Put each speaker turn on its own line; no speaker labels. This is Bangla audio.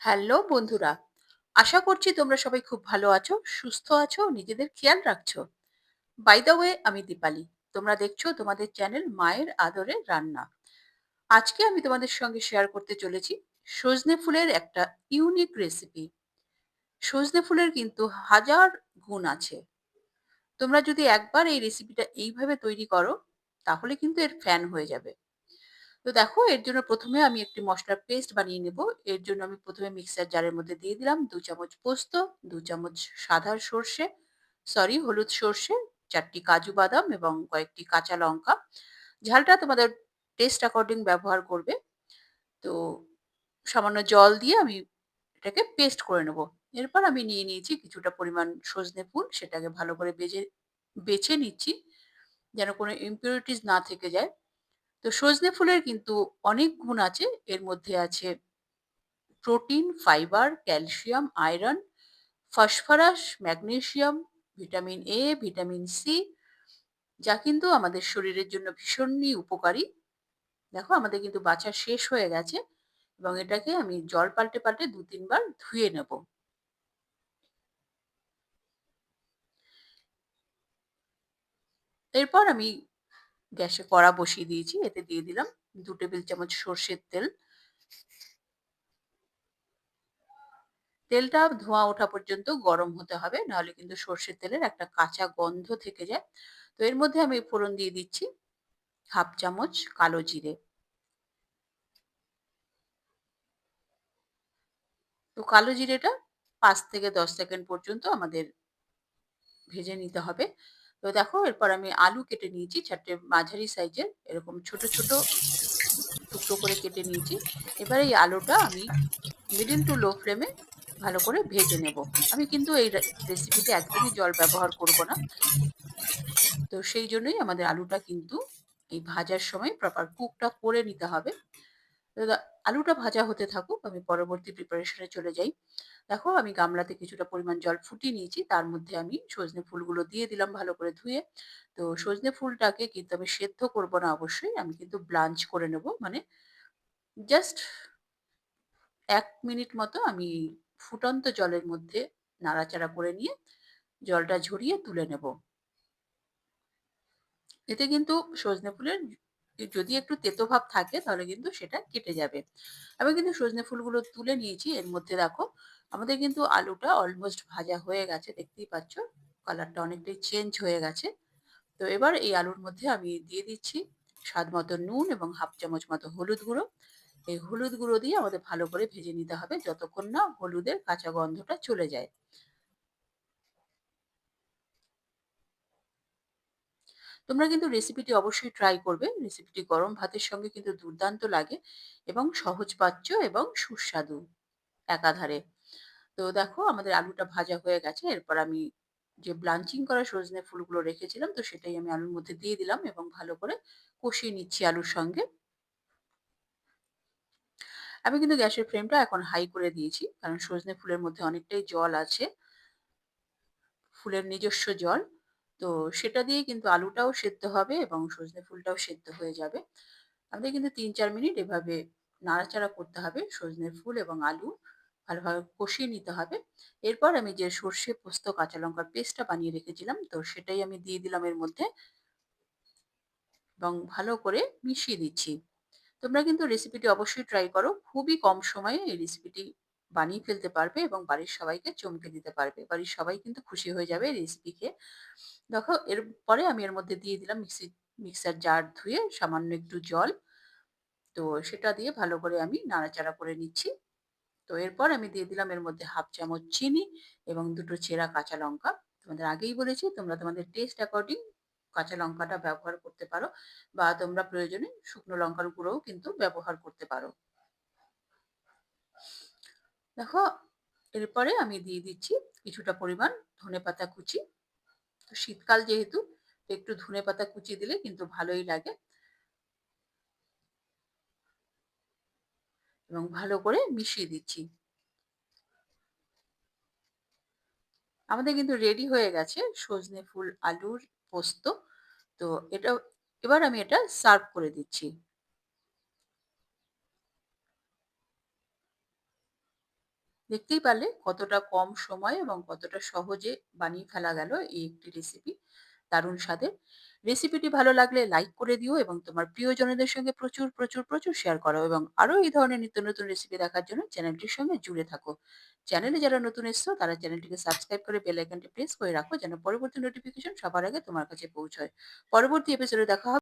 হ্যালো বন্ধুরা, আশা করছি তোমরা সবাই খুব ভালো আছো, সুস্থ আছো, নিজেদের খেয়াল রাখছো। বাই দ্য ওয়ে আমি দীপালি। তোমরা দেখছ তোমাদের চ্যানেল মায়ের আদরে রান্না। আজকে আমি তোমাদের সঙ্গে শেয়ার করতে চলেছি সজনে ফুলের একটা ইউনিক রেসিপি সজনে ফুলের কিন্তু হাজার গুণ আছে। তোমরা যদি একবার এই রেসিপিটা এইভাবে তৈরি করো, তাহলে কিন্তু এর ফ্যান হয়ে যাবে। তো দেখো, এর জন্য প্রথমে আমি একটি মশলার পেস্ট বানিয়ে নেব। এর জন্য আমি প্রথমে মিক্সার জারের মধ্যে দিয়ে দিলাম দু চামচ পোস্ত, দু চামচ সাদা সর্ষে, সরি, হলুদ সর্ষে, চারটি কাজু বাদাম এবং কয়েকটি কাঁচা লঙ্কা। ঝালটা তোমাদের টেস্ট অ্যাকর্ডিং ব্যবহার করবে। তো সামান্য জল দিয়ে আমি এটাকে পেস্ট করে নেব। এরপর আমি নিয়ে নিয়েছি কিছুটা পরিমাণ সজনে ফুল, সেটাকে ভালো করে বেজে, বেছে নিচ্ছি, যেন কোনো ইম্পিউরিটিস না থেকে যায়। তো সজনে ফুলের কিন্তু অনেক গুণ আছে। এর মধ্যে আছে protein, fibre, calcium, iron, phosphorus magnesium vitamin A vitamin C যা কিন্তু আমাদের শরীরের জন্য ভীষণই উপকারী। দেখো, আমাদের কিন্তু বাছা শেষ হয়ে গেছে এবং এটাকে আমি জল পাল্টে পাল্টে দু তিনবার ধুয়ে নেব। এরপর আমি গ্যাসে কড়া বসিয়ে দিয়েছি, এতে দিয়ে দিলাম দু টেবিল চামচ সর্ষের তেল। তেলটা ধোঁয়া ওঠা পর্যন্ত গরম হতে হবে, নাহলে কিন্তু সর্ষের তেলের একটা কাঁচা গন্ধ থেকে যায়। তো এর মধ্যে আমি ফোড়ন দিয়ে দিচ্ছি হাফ চামচ কালো জিরে। তো কালো জিরেটা পাঁচ থেকে দশ সেকেন্ড পর্যন্ত আমাদের ভেজে নিতে হবে। তো দেখো এরপর আমি আলু কেটে নিয়েছি চারটে মাঝারি সাইজের, এরকম ছোট ছোট টুকরো করে কেটে নিয়েছি। এবার এই আলুটা আমি মিডিল টু লো ফ্লেমে ভালো করে ভেজে নেব। আমি কিন্তু এই রেসিপিতে একদমই জল ব্যবহার করব না। তো সেই জন্যই আমাদের আলুটা কিন্তু এই ভাজার সময় প্রপার কুকটা করে নিতে হবে। আলুটা ভাজা হতে থাকুক আমি পরবর্তী প্রিপারেশনে চলে যাই। দেখো আমি গামলাতে কিছুটা পরিমাণ জল ফুটিয়ে নিয়েছি তার মধ্যে আমি সজনে ফুলগুলো দিয়ে দিলাম ভালো করে ধুয়ে। তো সজনে ফুলটাকে কিন্তু আমি সেদ্ধ করব না অবশ্যই আমি কিন্তু ব্লাঞ্চ করে নেব মানে জাস্ট এক মিনিট মতো আমি ফুটন্ত জলের মধ্যে নাড়াচাড়া করে নিয়ে জলটা ঝরিয়ে তুলে নেব। এতে কিন্তু সজনে ফুলের যদি একটু তেতো ভাব থাকে, তাহলে কিন্তু সেটা কেটে যাবে। আমি কিন্তু সজনে ফুলগুলো তুলে নিয়েছি, এর মধ্যে দেখো আমাদের কিন্তু আলুটা অলমোস্ট ভাজা হয়ে গেছে, দেখতেই পাচ্ছ। কালারটা অনেকটাই চেঞ্জ হয়ে গেছে। তো এবার এই আলুর মধ্যে আমি দিয়ে দিচ্ছি স্বাদ মতো নুন এবং হাফ চামচ মতো হলুদ গুঁড়ো। এই হলুদ গুঁড়ো দিয়ে আমাদের ভালো করে ভেজে নিতে হবে, যতক্ষণ না হলুদের কাঁচা গন্ধটা চলে যায়। তোমরা কিন্তু রেসিপিটি অবশ্যই ট্রাই করবে। রেসিপিটি গরম ভাতের সঙ্গে কিন্তু দুর্দান্ত লাগে এবং সহজপাচ্য এবং সুস্বাদু একাধারে। তো দেখো, আমাদের আলুটা ভাজা হয়ে গেছে। এরপর আমি যে ব্লাঞ্চিং করা সজনে ফুলগুলো রেখেছিলাম, তো সেটাই আমি আলুর মধ্যে দিয়ে দিলাম এবং ভালো করে কষিয়ে নিচ্ছি আলুর সঙ্গে। আমি কিন্তু গ্যাসের ফ্লেমটা এখন হাই করে দিয়েছি, কারণ সজনে ফুলের মধ্যে অনেকটাই জল আছে। ফুলের নিজস্ব জল। তো সেটা দিয়ে কিন্তু আলুটাও সেদ্ধ হবে এবং সজনে ফুলটাও সেদ্ধ হয়ে যাবে। আমাদের কিন্তু তিন চার মিনিট এভাবে নাড়াচাড়া করতে হবে, সজনে ফুল এবং আলু ভালোভাবে কষিয়ে নিতে হবে। এরপর আমি যে সর্ষে, পোস্ত, কাঁচা লঙ্কার পেস্টটা বানিয়ে রেখেছিলাম, তো সেটাই আমি দিয়ে দিলাম এর মধ্যে এবং ভালো করে মিশিয়ে দিচ্ছি। তোমরা কিন্তু রেসিপিটি অবশ্যই ট্রাই করো। খুবই কম সময়ে এই রেসিপিটি বানিয়ে ফেলতে পারবে এবং বাড়ির সবাইকে চমকে দিতে পারবে। বাড়ির সবাই কিন্তু খুশি হয়ে যাবে রেসিপি খেয়ে। দেখো এরপরে আমি এর মধ্যে দিয়ে দিলাম মিক্সি মিক্সার জার ধুয়ে সামান্য একটু জল। তো সেটা দিয়ে ভালো করে আমি নাড়াচাড়া করে নিচ্ছি। তো এরপর আমি দিয়ে দিলাম এর মধ্যে হাফ চামচ চিনি এবং দুটো চেরা কাঁচা লঙ্কা। তোমাদের আগেই বলেছি, তোমরা তোমাদের টেস্ট অ্যাকর্ডিং কাঁচা লঙ্কাটা ব্যবহার করতে পারো বা তোমরা প্রয়োজনে শুকনো লঙ্কার গুঁড়োও কিন্তু ব্যবহার করতে পারো। এরপরে আমি দিয়ে দিচ্ছি কিছুটা পরিমাণ ধনে পাতা কুচি। তো শীতকাল যেহেতু একটু ধনে পাতা কুচি দিলে কিন্তু ভালোই লাগে। এবং ভালো করে মিশিয়ে দিচ্ছি। আমাদের কিন্তু রেডি হয়ে গেছে সজনে ফুল, আলুর পোস্ত। তো এটা এবার আমি এটা সার্ভ করে দিচ্ছি। দেখতেই পারলে কতটা কম সময় এবং কতটা সহজে বানিয়ে ফেলা গেল এই একটি রেসিপি দারুণ স্বাদের। রেসিপিটি ভালো লাগলে লাইক করে দিও এবং তোমার প্রিয়জনদের সঙ্গে প্রচুর প্রচুর প্রচুর শেয়ার করো এবং আরও এই ধরনের নিত্য নতুন রেসিপি দেখার জন্য চ্যানেলটির সঙ্গে জুড়ে থাকো। চ্যানেলে যারা নতুন এসছো, তারা চ্যানেলটিকে সাবস্ক্রাইব করে বেল আইকনটি প্রেস করে রাখো যেন পরবর্তী নোটিফিকেশন সবার আগে তোমার কাছে পৌঁছয়। পরবর্তী এপিসোডে দেখা হবে